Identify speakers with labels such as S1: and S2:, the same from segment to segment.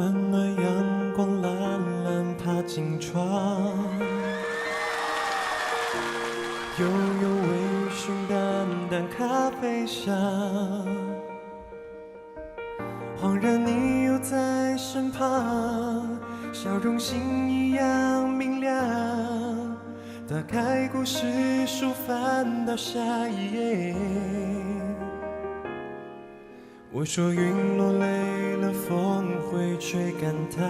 S1: 暖暖阳光懒懒爬进窗幽幽微醺淡淡咖啡香恍然你又在身旁笑容星一样明亮打开故事书翻到下一页。我说云落泪了，风会吹干它。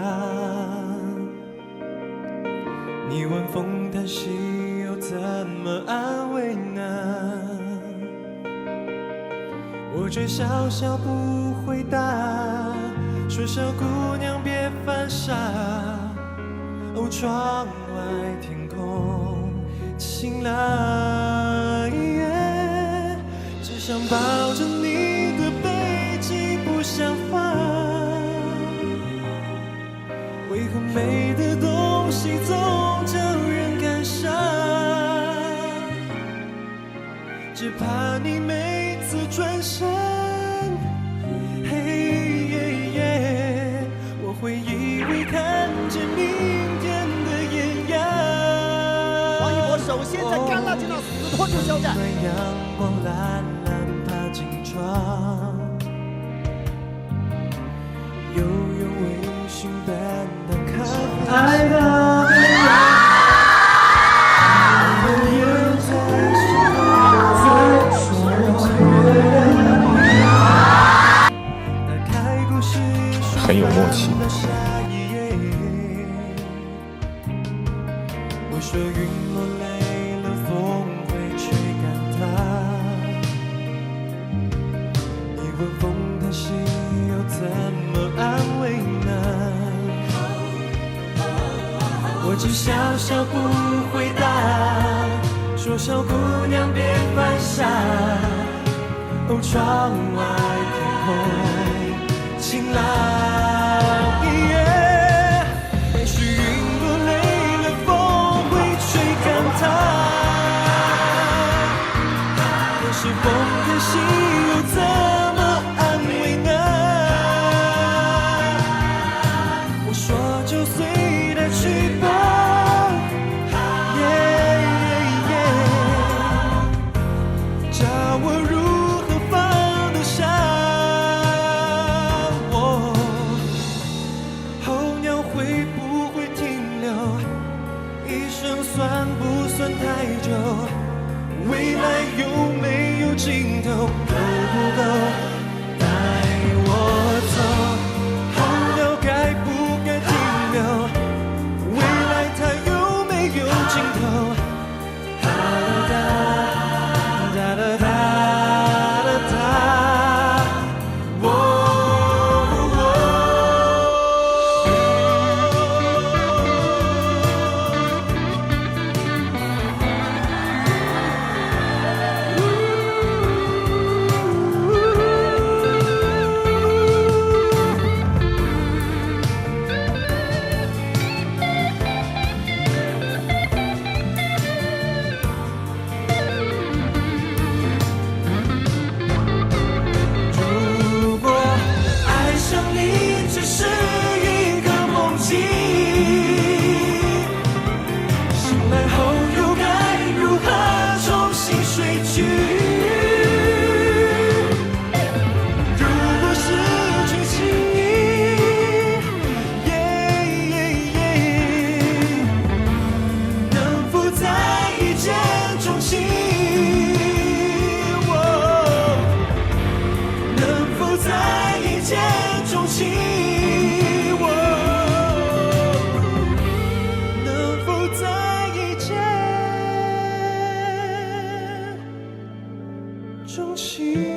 S1: 你问风叹息，又怎么安慰呢？我却笑笑不回答，说小姑娘别犯傻。哦，窗外天空晴朗，只想抱着你只怕你每次转身，嘿，我会以为看见明天的艳阳。王一博首先在干辣椒上死拖就肖战。暖阳光懒懒爬进窗，悠悠微醺淡淡咖啡等到下一页我说云落泪了风会吹干她你问风叹息又怎么安慰呢？我只笑笑不回答说小姑娘别犯傻哦窗外天空晴朗怎么安慰呢？我说就随它去吧。叫我如何放得下？候鸟会不会停留？一生算不算太久？未来有没有尽头？心。